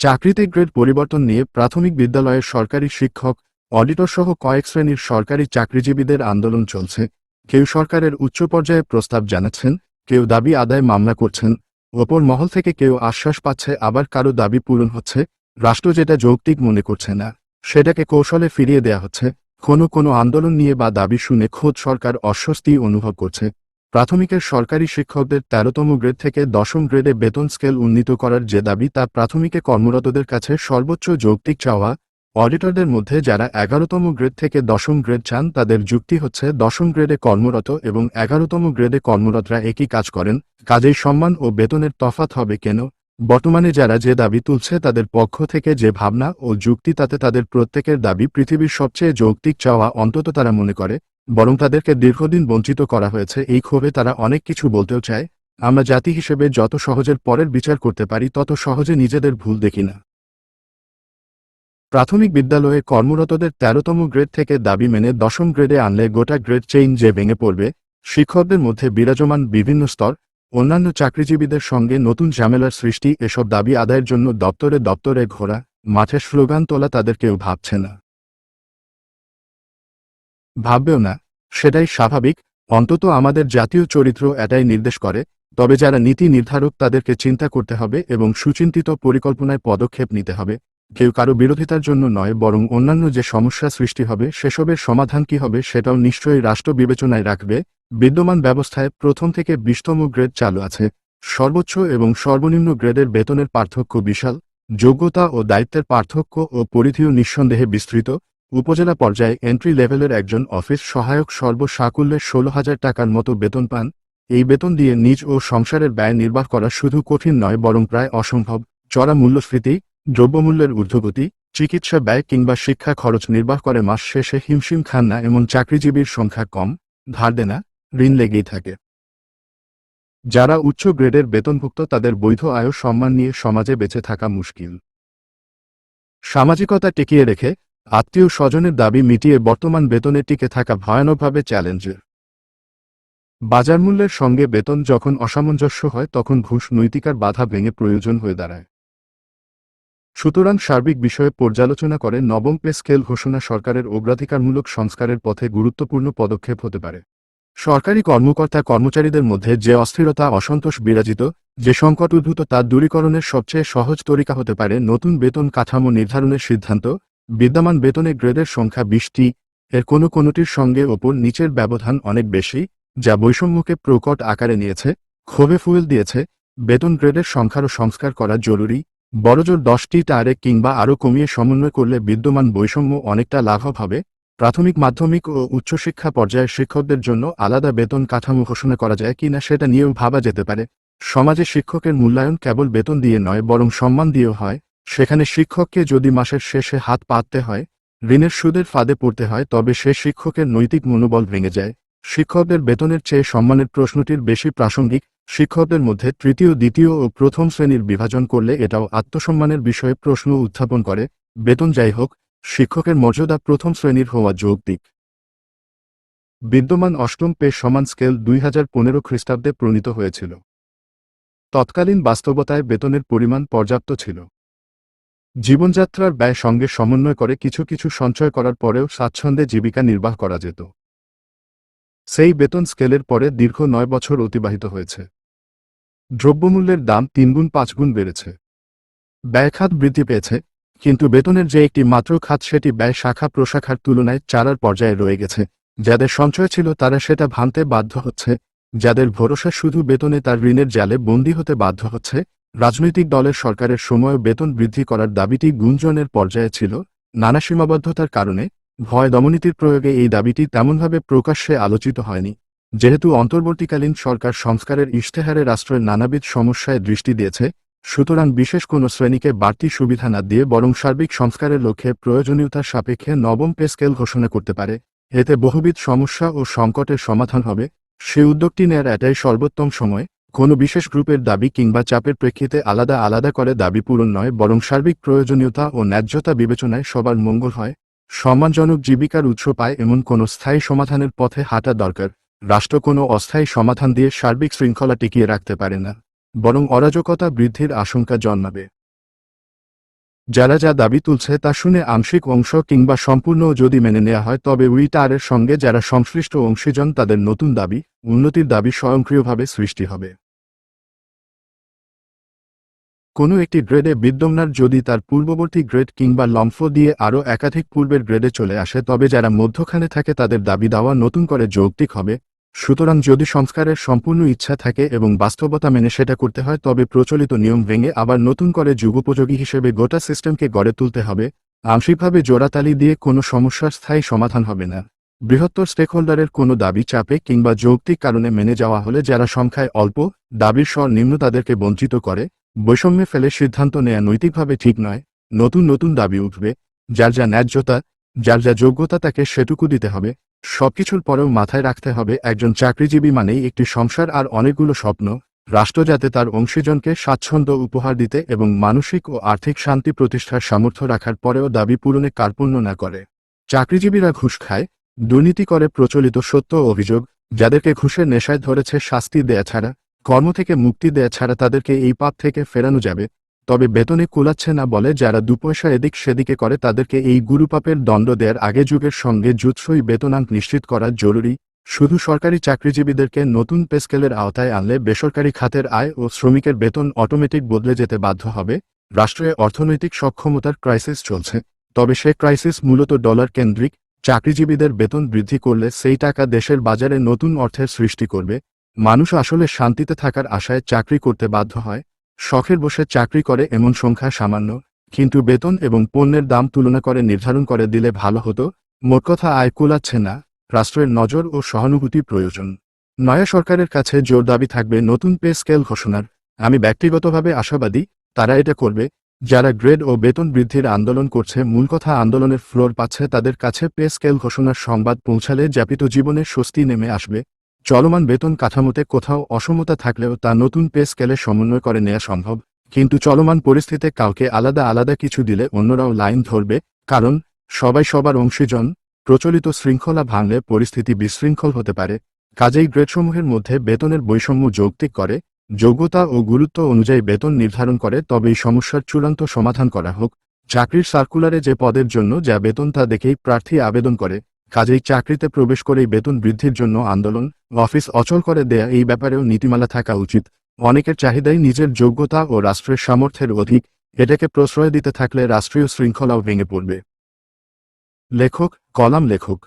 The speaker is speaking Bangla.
চাকরিতে গ্রেড পরিবর্তন নিয়ে প্রাথমিক বিদ্যালয়ের সরকারি শিক্ষক অডিটর সহ কয়েক শ্রেণির সরকারি চাকরিজীবীদের আন্দোলন চলছে। কেউ সরকারের উচ্চ পর্যায়ে প্রস্তাব জানাচ্ছেন, কেউ দাবি আদায় মামলা করছেন। ওপর মহল থেকে কেউ আশ্বাস পাচ্ছে, আবার কারও দাবি পূরণ হচ্ছে। রাষ্ট্র যেটা যৌক্তিক মনে করছে না, সেটাকে কৌশলে ফিরিয়ে দেয়া হচ্ছে। কোনো কোনো আন্দোলন নিয়ে বা দাবি শুনে খোদ সরকার অস্বস্তি অনুভব করছে। প্রাথমিকের সরকারি শিক্ষকদের তেরোতম গ্রেড থেকে দশম গ্রেডে বেতন স্কেল উন্নীত করার যে দাবি তা প্রাথমিকে কর্মরতদের কাছে সর্বোচ্চ যৌক্তিক চাওয়া, অডিটরদের মধ্যে যারা এগারোতম গ্রেড থেকে দশম গ্রেড চান তাদের যুক্তি হচ্ছে দশম গ্রেডে কর্মরত এবং এগারোতম গ্রেডে কর্মরতরা একই কাজ করেন, কাজেই সম্মান ও বেতনের তফাত হবে কেন? বর্তমানে যারা যে দাবি তুলছে তাদের পক্ষ থেকে যে ভাবনা ও যুক্তি তাতে তাদের প্রত্যেকের দাবি পৃথিবীর সবচেয়ে যৌক্তিক চাওয়া অন্তত তারা মনে করে বরং তাদেরকে দীর্ঘদিন বঞ্চিত করা হয়েছে। এই ক্ষোভে তারা অনেক কিছু বলতেও চায়। আমরা জাতি হিসেবে যত সহজের পরের বিচার করতে পারি, তত সহজে নিজেদের ভুল দেখি না। প্রাথমিক বিদ্যালয়ে কর্মরতদের তেরোতম গ্রেড থেকে দাবি মেনে দশম গ্রেডে আনলে গোটা গ্রেড চেইন যে ভেঙে পড়বে, শিক্ষকদের মধ্যে বিরাজমান বিভিন্ন স্তর, অন্যান্য চাকরিজীবীদের সঙ্গে নতুন ঝামেলার সৃষ্টি, এসব দাবি আদায়ের জন্য দপ্তরে দপ্তরে ঘোরা মাঠে স্লোগান তোলা তাদের কেউ ভাবছে না। ভাববেও না, সেটাই স্বাভাবিক। অন্তত আমাদের জাতীয় চরিত্র এটাই নির্দেশ করে, তবে যারা নীতি নির্ধারক তাদেরকে চিন্তা করতে হবে এবং সুচিন্তিত পরিকল্পনায় পদক্ষেপ নিতে হবে। কেউ কারও বিরোধিতার জন্য নয়, বরং অন্যান্য যে সমস্যা সৃষ্টি হবে, সেসবের সমাধান কি হবে সেটাও নিশ্চয়ই রাষ্ট্র বিবেচনায় রাখবে। বিদ্যমান ব্যবস্থায় প্রথম থেকে বিশতম গ্রেড চালু আছে। সর্বোচ্চ এবং সর্বনিম্ন গ্রেডের বেতনের পার্থক্য বিশাল। যোগ্যতা ও দায়িত্বের পার্থক্য ও পরিধিও নিঃসন্দেহে বিস্তৃত। উপজেলা পর্যায়ে এন্ট্রি লেভেলের একজন অফিস সহায়ক সর্বসাকুল্যে ষোলো হাজার টাকার মতো বেতন পান। এই বেতন দিয়ে নিজ ও সংসারের ব্যয় নির্বাহ করা শুধু কঠিন নয়, বরং প্রায় অসম্ভব। চড়া মূল্যস্ফীতি, দ্রব্যমূল্যের ঊর্ধ্বগতি, চিকিৎসা ব্যয় কিংবা শিক্ষা খরচ নির্বাহ করে মাস শেষে হিমশিম খান না এমন চাকরিজীবীর সংখ্যা কম, ধার দেনা, ঋণ লেগেই থাকে। যারা উচ্চ গ্রেডের বেতনভুক্ত তাদের বৈধ আয় সম্মান নিয়ে সমাজে বেঁচে থাকা মুশকিল। সামাজিকতা টিকিয়ে রেখে আত্মীয় স্বজনের দাবি মিটিয়ে বর্তমান বেতনে টিকে থাকা ভয়ানকভাবে চ্যালেঞ্জের। বাজারমূল্যের সঙ্গে বেতন যখন অসামঞ্জস্য হয়, তখন ঘুষ নৈতিকার বাধা ভেঙে প্রয়োজন হয়ে দাঁড়ায়। সুতরাং সার্বিক বিষয়ে পর্যালোচনা করে নবম পে স্কেল ঘোষণা সরকারের অগ্রাধিকারমূলক সংস্কারের পথে গুরুত্বপূর্ণ পদক্ষেপ হতে পারে। সরকারি কর্মকর্তা কর্মচারীদের মধ্যে যে অস্থিরতা, অসন্তোষ বিরাজিত, যে সংকট উদ্ভূত তা দূরীকরণের সবচেয়ে সহজ তরিকা হতে পারে নতুন বেতন কাঠামো নির্ধারণের সিদ্ধান্ত বিদ্যমান বেতনে গ্রেডের সংখ্যা বিশটি, এর কোনো কোনোটির সঙ্গে ওপর নিচের ব্যবধান অনেক বেশি, যা বৈষম্যকে প্রকট আকারে নিয়েছে, ক্ষোভে ফুয়েল দিয়েছে, বেতন গ্রেডের সংখ্যারও সংস্কার করা জরুরি, বড়জোর দশটি টারে কিংবা আরও কমিয়ে সমন্বয় করলে বিদ্যমান বৈষম্য অনেকটা লাঘব হবে, প্রাথমিক মাধ্যমিক ও উচ্চশিক্ষা পর্যায়ের শিক্ষকদের জন্য আলাদা বেতন কাঠামো ঘোষণা করা যায় কিনা সেটা নিয়েও ভাবা যেতে পারে, সমাজে শিক্ষকের মূল্যায়ন কেবল বেতন দিয়ে নয় বরং সম্মান দিয়েও হয় সেখানে শিক্ষককে যদি মাসের শেষে হাত পাততে হয়, ঋণের সুদের ফাঁদে পড়তে হয়, তবে সে শিক্ষকের নৈতিক মনোবল ভেঙে যায়। শিক্ষকদের বেতনের চেয়ে সম্মানের প্রশ্নটির বেশি প্রাসঙ্গিক, শিক্ষকদের মধ্যে তৃতীয়, দ্বিতীয় ও প্রথম শ্রেণির বিভাজন করলে এটাও আত্মসম্মানের বিষয়ে প্রশ্ন উত্থাপন করে। বেতন যাই হোক, শিক্ষকের মর্যাদা প্রথম শ্রেণির হওয়া যৌক্তিক। বিদ্যমান অষ্টম পে সমান স্কেল দুই হাজার পনেরো খ্রিস্টাব্দে প্রণীত হয়েছিল। তৎকালীন বাস্তবতায় বেতনের পরিমাণ পর্যাপ্ত ছিল। জীবনযাত্রার ব্যয় সঙ্গে সমন্বয় করে কিছু কিছু সঞ্চয় করার পরেও স্বাচ্ছন্দ্যে জীবিকা নির্বাহ করা যেত। সেই বেতন স্কেলের পরে দীর্ঘ নয় বছর অতিবাহিত হয়েছে। দ্রব্যমূল্যের দাম তিনগুণ পাঁচগুণ বেড়েছে। ব্যয়খাত বৃদ্ধি পেয়েছে, কিন্তু বেতনের যে একটি মাত্র খাত সেটি ব্যয় শাখা প্রশাখার তুলনায় চারার পর্যায়ে রয়ে গেছে। যাদের সঞ্চয় ছিল তারা সেটা ভাঙতে বাধ্য হচ্ছে, যাদের ভরসা শুধু বেতনে তার ঋণের জালে বন্দী হতে বাধ্য হচ্ছে রাজনৈতিক দলের সরকারের সময় বেতন বৃদ্ধি করার দাবিটি গুঞ্জনের পর্যায়ে ছিল। নানা সীমাবদ্ধতার কারণে ভয় দমনীতির প্রয়োগে এই দাবিটি তেমনভাবে প্রকাশ্যে আলোচিত হয়নি। যেহেতু অন্তর্বর্তীকালীন সরকার সংস্কারের ইশতেহারে রাষ্ট্রের নানাবিধ সমস্যায় দৃষ্টি দিয়েছে, সুতরাং বিশেষ কোনো শ্রেণীকে বাড়তি সুবিধা না দিয়ে বরং সার্বিক সংস্কারের লক্ষ্যে প্রয়োজনীয়তার সাপেক্ষে নবম পে স্কেল ঘোষণা করতে পারে। এতে বহুবিধ সমস্যা ও সংকটের সমাধান হবে। সে উদ্যোগটি নেয়ার এটাই সর্বোত্তম সময়। কোনো বিশেষ গ্রুপের দাবি কিংবা চাপের প্রেক্ষিতে আলাদা আলাদা করে দাবি পূরণ নয়, বরং সার্বিক প্রয়োজনীয়তা ও ন্যায্যতা বিবেচনায় সবার মঙ্গল হয়। সম্মানজনক জীবিকার উৎস পায় এমন কোনো স্থায়ী সমাধানের পথে হাঁটা দরকার। রাষ্ট্র কোনো অস্থায়ী সমাধান দিয়ে সার্বিক শৃঙ্খলা টিকিয়ে রাখতে পারে না, বরং অরাজকতা বৃদ্ধির আশঙ্কা জন্মাবে। যারা যা দাবি তুলছে তা শুনে আংশিক অংশ কিংবা সম্পূর্ণ যদি মেনে নেওয়া হয়, তবে উইটারের সঙ্গে যারা সংশ্লিষ্ট অংশীজন তাদের নতুন দাবি, উন্নতির দাবি স্বয়ংক্রিয়ভাবে সৃষ্টি হবে। কোনো একটি গ্রেডে বিদ্যমানার যদি তার পূর্ববর্তী গ্রেড কিংবা লম্ফ দিয়ে আরও একাধিক পূর্বের গ্রেডে চলে আসে, তবে যারা মধ্যখানে থাকে তাদের দাবি দেওয়া নতুন করে যৌক্তিক হবে। সুতরাং যদি সংস্কারের সম্পূর্ণ ইচ্ছা থাকে এবং বাস্তবতা মেনে সেটা করতে হয়, তবে প্রচলিত নিয়ম ভেঙে আবার নতুন করে যুগোপযোগী হিসেবে গোটা সিস্টেমকে গড়ে তুলতে হবে। আংশিকভাবে জোড়াতালি দিয়ে কোনো সমস্যার স্থায়ী সমাধান হবে না। বৃহত্তর স্টেকহোল্ডারের কোনো দাবি চাপে কিংবা যৌক্তিক কারণে মেনে যাওয়া হলে যারা সংখ্যায় অল্প, দাবির স্বর নিম্ন তাদেরকে বঞ্চিত করে, বৈষম্যে ফেলে সিদ্ধান্ত নেয়া নৈতিকভাবে ঠিক নয়। নতুন নতুন দাবি উঠবে। যার যা ন্যায্যতা, যার যা যোগ্যতা তাকে সেটুকু দিতে হবে। সবকিছুর পরেও মাথায় রাখতে হবে, একজন চাকরিজীবী মানেই একটি সংসার আর অনেকগুলো স্বপ্ন, রাষ্ট্র যাতে তার অংশীজনকে স্বাচ্ছন্দ্য উপহার দিতে এবং মানসিক ও আর্থিক শান্তি প্রতিষ্ঠার সামর্থ্য রাখার পরেও দাবি পূরণে কার্পণ্য না করে। চাকরিজীবীরা ঘুষ খায়, দুর্নীতি করে প্রচলিত সত্য অভিযোগ, যাদেরকে ঘুষের নেশায় ধরেছে শাস্তি দেয়া ছাড়া, কর্ম থেকে মুক্তি দেয়া ছাড়া তাদেরকে এই পাপ থেকে ফেরানো যাবে তবে বেতনে কুলাচ্ছে না বলে যারা দুপয়সা এদিক সেদিকে করে তাদেরকে এই গুরুপাপের দণ্ড দেয়ার আগে যুগের সঙ্গে জুৎসই বেতনাঙ্ক নিশ্চিত করা জরুরি। শুধু সরকারি চাকরিজীবীদেরকে নতুন পেস্কেলের আওতায় আনলে বেসরকারি খাতের আয় ও শ্রমিকের বেতন অটোমেটিক বদলে যেতে বাধ্য হবে। রাষ্ট্রে অর্থনৈতিক সক্ষমতার ক্রাইসিস চলছে। তবে সে ক্রাইসিস মূলত ডলার কেন্দ্রিক। চাকরিজীবীদের বেতন বৃদ্ধি করলে সেই টাকা দেশের বাজারে নতুন অর্থের সৃষ্টি করবে। মানুষ আসলে শান্তিতে থাকার আশায় চাকরি করতে বাধ্য হয়। শখের বসে চাকরি করে এমন সংখ্যা সামান্য, কিন্তু বেতন এবং পণ্যের দাম তুলনা করে নির্ধারণ করে দিলে ভালো হতো, মোট কথা আয় কুলাচ্ছে না, রাষ্ট্রের নজর ও সহানুভূতি প্রয়োজন। নয়া সরকারের কাছে জোর দাবি থাকবে নতুন পে স্কেল ঘোষণার। আমি ব্যক্তিগতভাবে আশাবাদী, তারা এটা করবে। যারা গ্রেড ও বেতন বৃদ্ধির আন্দোলন করছে, মূল কথা আন্দোলনের ফ্লোর পাচ্ছে তাদের কাছে পে স্কেল ঘোষণার সংবাদ পৌঁছালে যাপিত জীবনে স্বস্তি নেমে আসবে। চলমান বেতন কাঠামোতে কোথাও অসমতা থাকলেও তা নতুন পে স্কেলে সমন্বয় করে নেওয়া সম্ভব, কিন্তু চলমান পরিস্থিতিতে কাউকে আলাদা আলাদা কিছু দিলে অন্যরাও লাইন ধরবে, কারণ সবাই সবার অংশীজন, প্রচলিত শৃঙ্খলা ভাঙলে পরিস্থিতি বিশৃঙ্খল হতে পারে। কাজেই গ্রেডসমূহের মধ্যে বেতনের বৈষম্য যৌক্তিক করে, যোগ্যতা ও গুরুত্ব অনুযায়ী বেতন নির্ধারণ করে তবে এই সমস্যার চূড়ান্ত সমাধান করা হোক। চাকরির সার্কুলারে যে পদের জন্য যা বেতন তা দেখেই প্রার্থী আবেদন করে। কাজেই চাকরিতে প্রবেশ করেই বেতন বৃদ্ধির জন্য আন্দোলন, অফিস অচল করে দেয়া এই ব্যাপারেও নীতিমালা থাকা উচিত। অনেকের চাহিদাই নিজের যোগ্যতা ও রাষ্ট্রের সামর্থ্যের অধিক, এটাকে প্রশ্রয় দিতে থাকলে রাষ্ট্রীয় শৃঙ্খলাও ভেঙে পড়বে। লেখক, কলাম লেখক।